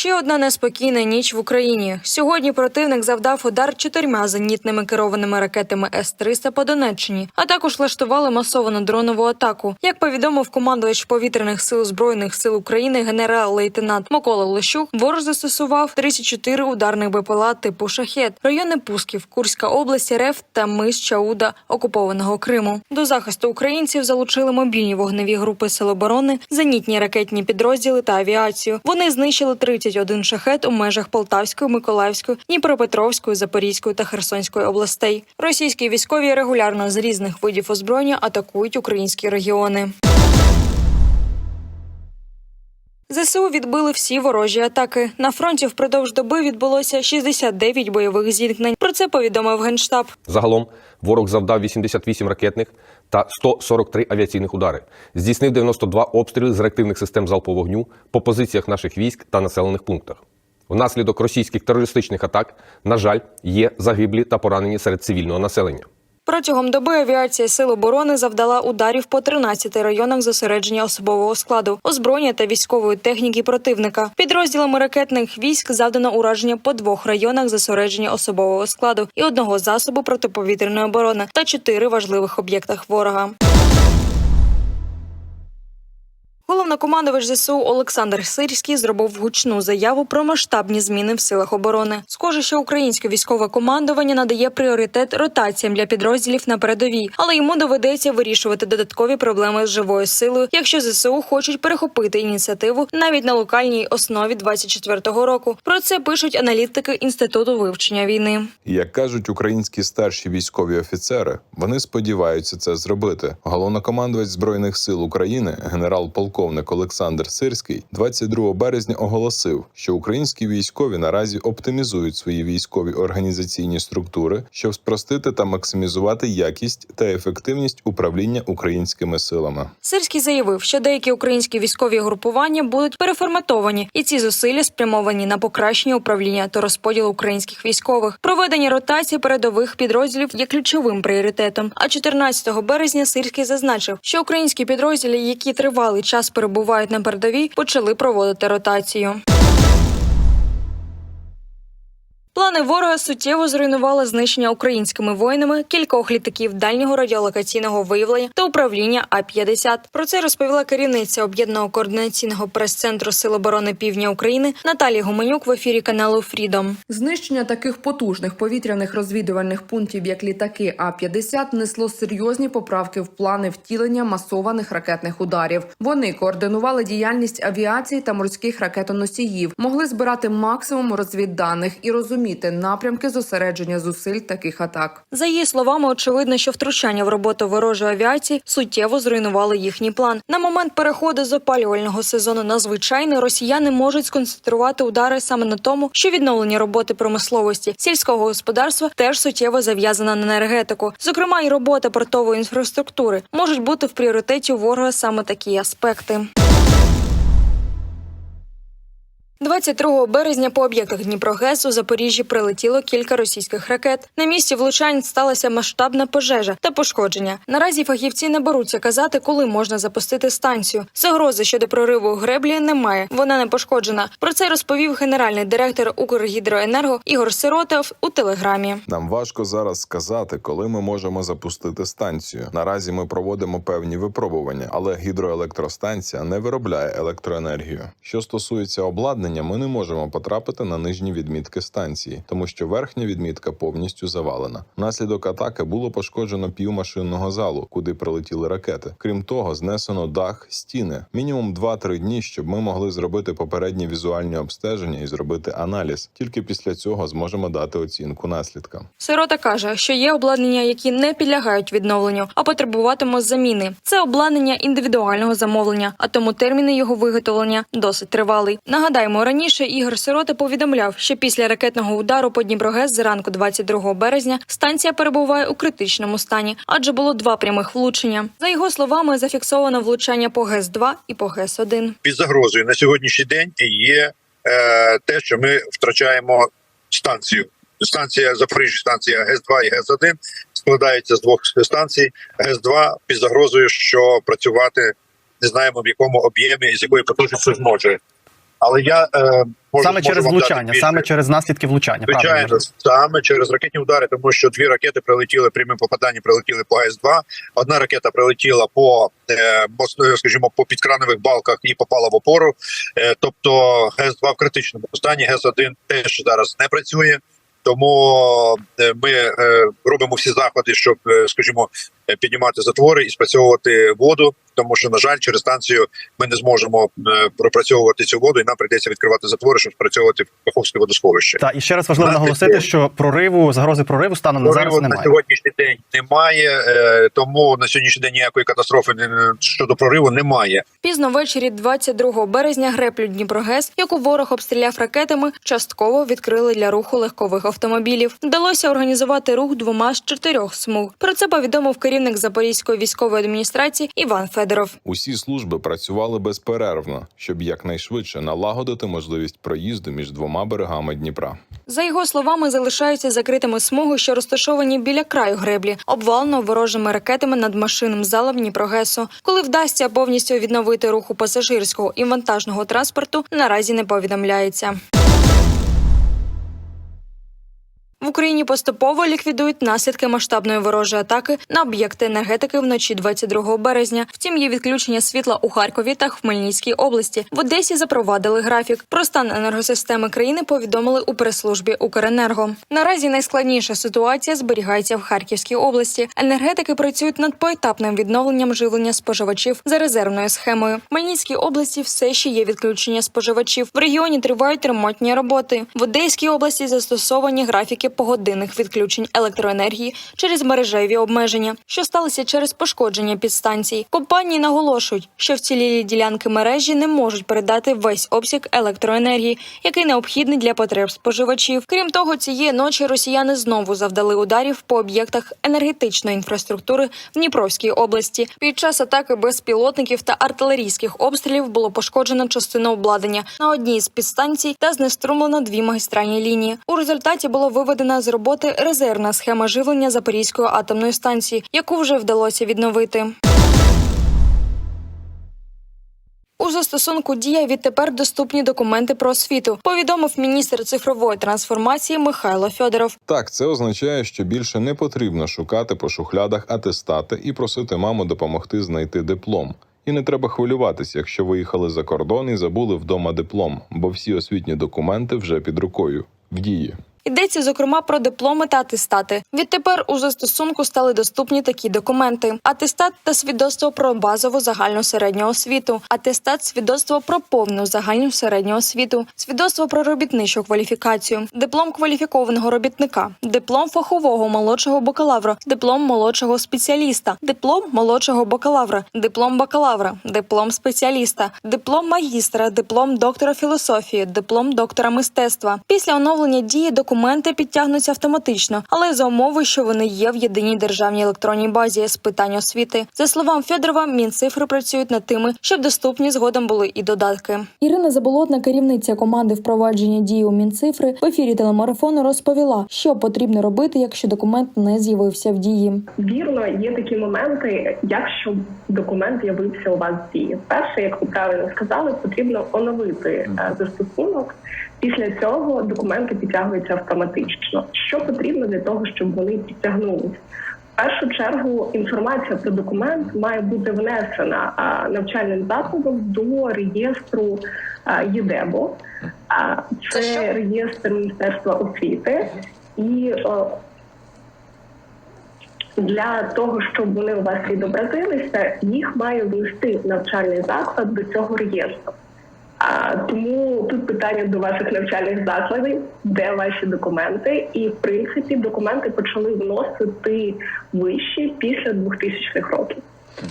Ще одна неспокійна ніч в Україні. Сьогодні противник завдав удар чотирма зенітними керованими ракетами С-300 по Донеччині, а також влаштували масовану дронову атаку. Як повідомив командувач повітряних сил збройних сил України генерал-лейтенант Микола Лещук, ворог застосував 34 ударних БПЛА типу шахет, райони Пусків, Курська область, РФ та мис Чауда окупованого Криму. До захисту українців залучили мобільні вогневі групи Сил оборони, зенітні ракетні підрозділи та авіацію. Вони знищили 31 шахет у межах Полтавської, Миколаївської, Дніпропетровської, Запорізької та Херсонської областей. Російські військові регулярно з різних видів озброєння атакують українські регіони. ЗСУ відбили всі ворожі атаки. На фронті впродовж доби відбулося 69 бойових зіткнень. Про це повідомив генштаб. Загалом ворог завдав 88 ракетних та 143 авіаційних удари. Здійснив 92 обстріли з реактивних систем залпового вогню по позиціях наших військ та населених пунктах. Внаслідок російських терористичних атак, на жаль, є загиблі та поранені серед цивільного населення. Протягом доби авіація Сил оборони завдала ударів по 13 районах зосередження особового складу, озброєння та військової техніки противника. Підрозділами ракетних військ завдано ураження по двох районах зосередження особового складу і одного засобу протиповітряної оборони та чотири важливих об'єктах ворога. Головнокомандувач ЗСУ Олександр Сирський зробив гучну заяву про масштабні зміни в силах оборони. Схоже, що українське військове командування надає пріоритет ротаціям для підрозділів на передовій, але йому доведеться вирішувати додаткові проблеми з живою силою, якщо ЗСУ хочуть перехопити ініціативу навіть на локальній основі 24-го року. Про це пишуть аналітики інституту вивчення війни. Як кажуть українські старші військові офіцери, вони сподіваються це зробити. Головнокомандувач збройних сил України, генерал-полковник Олександр Сирський, 22 березня оголосив, що українські військові наразі оптимізують свої військові організаційні структури, щоб спростити та максимізувати якість та ефективність управління українськими силами. Сирський заявив, що деякі українські військові групування будуть переформатовані, і ці зусилля спрямовані на покращення управління та розподіл українських військових. Проведення ротації передових підрозділів є ключовим пріоритетом. А 14 березня Сирський зазначив, що українські підрозділи, які тривалий час перебувають на передовій, почали проводити ротацію. Плани ворога суттєво зруйнували знищення українськими воїнами кількох літаків дальнього радіолокаційного виявлення та управління А-50. Про це розповіла керівниця об'єднаного координаційного прес-центру Сил оборони Півдня України Наталія Гуменюк в ефірі каналу Фрідом. Знищення таких потужних повітряних розвідувальних пунктів, як літаки А-50, несло серйозні поправки в плани втілення масованих ракетних ударів. Вони координували діяльність авіації та морських ракетоносіїв, могли збирати максимум розвідданих і розуміти напрямки зосередження зусиль таких атак. За її словами, очевидно, що втручання в роботу ворожої авіації суттєво зруйнували їхній план. На момент переходу з опалювального сезону на звичайний росіяни можуть сконцентрувати удари саме на тому, що відновлення роботи промисловості сільського господарства теж суттєво зав'язана на енергетику. Зокрема, і робота портової інфраструктури можуть бути в пріоритеті ворога саме такі аспекти. 22 березня по об'єктах Дніпрогес у Запоріжжі прилетіло кілька російських ракет. На місці влучань сталася масштабна пожежа та пошкодження. Наразі фахівці не беруться казати, коли можна запустити станцію. Загрози щодо прориву греблі немає. Вона не пошкоджена. Про це розповів генеральний директор Укргідроенерго Ігор Сиротов у телеграмі. Нам важко зараз сказати, коли ми можемо запустити станцію. Наразі ми проводимо певні випробування, але гідроелектростанція не виробляє електроенергію. Що стосується обладнання, ми не можемо потрапити на нижні відмітки станції, тому що верхня відмітка повністю завалена. Внаслідок атаки було пошкоджено пів машинного залу, куди прилетіли ракети. Крім того, знесено дах, стіни. Мінімум 2-3 дні, щоб ми могли зробити попередні візуальні обстеження і зробити аналіз. Тільки після цього зможемо дати оцінку наслідкам. Сирота каже, що є обладнання, які не підлягають відновленню, а потребуватимуть заміни. Це обладнання індивідуального замовлення, а тому терміни його виготовлення досить тривалий. Нагадаємо, раніше Ігор Сирота повідомляв, що після ракетного удару по Дніпрогес зранку 22 березня станція перебуває у критичному стані, адже було два прямих влучення. За його словами, зафіксовано влучання по ГЕС 2 і по ГЕС 1 під загрозою на сьогоднішній день є е, те, що ми втрачаємо станцію. Станція Запоріжжя, станція ГЕС 2 і ГЕС 1 складається з двох станцій. ГЕС 2 під загрозою, що працювати не знаємо в якому об'ємі і з якої потужністю зможе. Але я е, можу, саме можу через влучання, саме через наслідки влучання. правильно. Звичайно, саме через ракетні удари, тому що дві ракети прилетіли прямим попаданням, прилетіли по ГЕС-2. Одна ракета прилетіла по е, мост- скажімо, по підкранових балках і попала в опору. Е, тобто ГЕС-2 в критичному стані, ГЕС-1 теж зараз не працює. Тому е, ми е, робимо всі заходи, щоб, е, скажімо, е, піднімати затвори і спрацьовувати воду. Тому що, на жаль, через станцію ми не зможемо е, пропрацьовувати цю воду, і нам прийдеться відкривати затвори, щоб спрацьовувати Каховське водосховище. Та і ще раз важливо Наслідки. наголосити, що прориву загрози прориву станом на зараз Прориву на сьогоднішній день немає, е, тому на сьогоднішній день ніякої катастрофи щодо прориву немає. Пізно ввечері 22 березня греплю Дніпрогес, яку ворог обстріляв ракетами, частково відкрили для руху легкових автомобілів. Вдалося організувати рух двома з чотирьох смуг. Про це повідомив керівник Запорізької військової адміністрації Іван Федоров. Усі служби працювали безперервно, щоб якнайшвидше налагодити можливість проїзду між двома берегами Дніпра. За його словами, залишаються закритими смуги, що розташовані біля краю греблі, обвалено ворожими ракетами над машинним залом Дніпрогесу. Коли вдасться повністю відновити руху пасажирського і вантажного транспорту, наразі не повідомляється. В Україні поступово ліквідують наслідки масштабної ворожої атаки на об'єкти енергетики вночі 22 березня. Втім, є відключення світла у Харкові та Хмельницькій області. В Одесі запровадили графік. Про стан енергосистеми країни повідомили у прес-службі Укренерго. Наразі найскладніша ситуація зберігається в Харківській області. Енергетики працюють над поетапним відновленням живлення споживачів за резервною схемою. В Хмельницькій області все ще є відключення споживачів. В регіоні тривають ремонтні роботи. В Одеській області застосовані графіки погодинних відключень електроенергії через мережеві обмеження, що сталося через пошкодження підстанцій. Компанії наголошують, що вцілілі ділянки мережі не можуть передати весь обсяг електроенергії, який необхідний для потреб споживачів. Крім того, цієї ночі росіяни знову завдали ударів по об'єктах енергетичної інфраструктури в Дніпровській області. Під час атаки безпілотників та артилерійських обстрілів було пошкоджено частину обладнання на одній з підстанцій та знеструмлено дві магістральні лінії. У результаті було виведена з роботи резервна схема живлення Запорізької атомної станції, яку вже вдалося відновити. У застосунку дія відтепер доступні документи про освіту, повідомив міністр цифрової трансформації Михайло Фьодоров. Так, це означає, що більше не потрібно шукати по шухлядах атестати і просити маму допомогти знайти диплом. І не треба хвилюватися, якщо виїхали за кордон і забули вдома диплом, бо всі освітні документи вже під рукою в дії. Йдеться зокрема про дипломи та атестати. Відтепер у застосунку стали доступні такі документи: атестат та свідоцтво про базову загальну середню освіту, атестат свідоцтво про повну загальну середню освіту, свідоцтво про робітничу кваліфікацію, диплом кваліфікованого робітника, диплом фахового молодшого бакалавра, диплом молодшого спеціаліста, диплом молодшого бакалавра, диплом бакалавра, диплом спеціаліста, диплом магістра, диплом доктора філософії, диплом доктора мистецтва. Після оновлення дії документи підтягнуться автоматично, але за умови, що вони є в єдиній державній електронній базі з питань освіти. За словам Федорова, мінцифри працюють над тими, щоб доступні згодом були і додатки. Ірина Заболотна, керівниця команди впровадження дії у мінцифри, в ефірі телемарафону розповіла, що потрібно робити, якщо документ не з'явився в дії. Вірно, є такі моменти, якщо документ з'явився у вас в дії. Перше, як ви правильно сказали, потрібно оновити е, застосунок. Після цього документи підтягуються автоматично. Що потрібно для того, щоб вони підтягнулись? В першу чергу інформація про документ має бути внесена навчальним закладом до реєстру ЄДЕБО. Це реєстр Міністерства освіти і для того, щоб вони у вас відобразилися, їх має внести навчальний заклад до цього реєстру. А тому тут питання до ваших навчальних закладів, де ваші документи, і в принципі документи почали вносити вище після 2000-х років.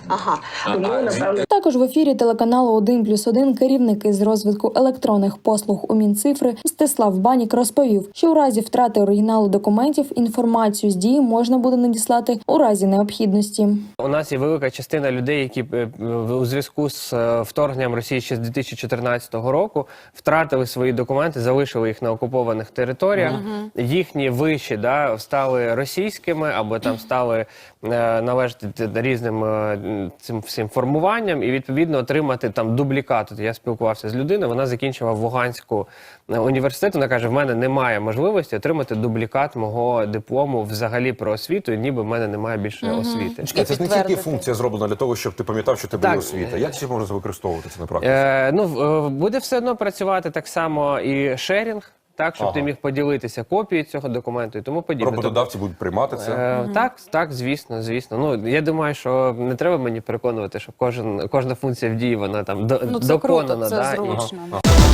Ага. Напевно. Також в ефірі телеканалу 1 плюс 1 керівник із розвитку електронних послуг у Мінцифри Стеслав Банік розповів, що у разі втрати оригіналу документів інформацію з дії можна буде надіслати у разі необхідності. У нас є велика частина людей, які е, у зв'язку з е, вторгненням Росії ще з 2014 року втратили свої документи, залишили їх на окупованих територіях. Їхні виші да, стали російськими або там стали е, належати різним е, цим всім формуванням і відповідно отримати там дублікат. От я спілкувався з людиною. Вона закінчила Вуганську е, університет. Вона каже: в мене немає можливості отримати дублікат мого диплому взагалі про освіту, і ніби в мене немає більше освіти. Чекай, це ж не тільки функція зроблена для того, щоб ти пам'ятав, що тебе є освіта. Як ще можна використовувати це на практиці? Е, ну, е, буде все одно працювати так само і шерінг, так, щоб ти міг поділитися копією цього документу і тому подібне. Роботодавці будуть приймати це. Е, Так, так, звісно, звісно. Ну я думаю, що не треба мені переконувати, що кожен кожна функція в дії вона там до, Ну це доконана. круто, це да, і- Ага.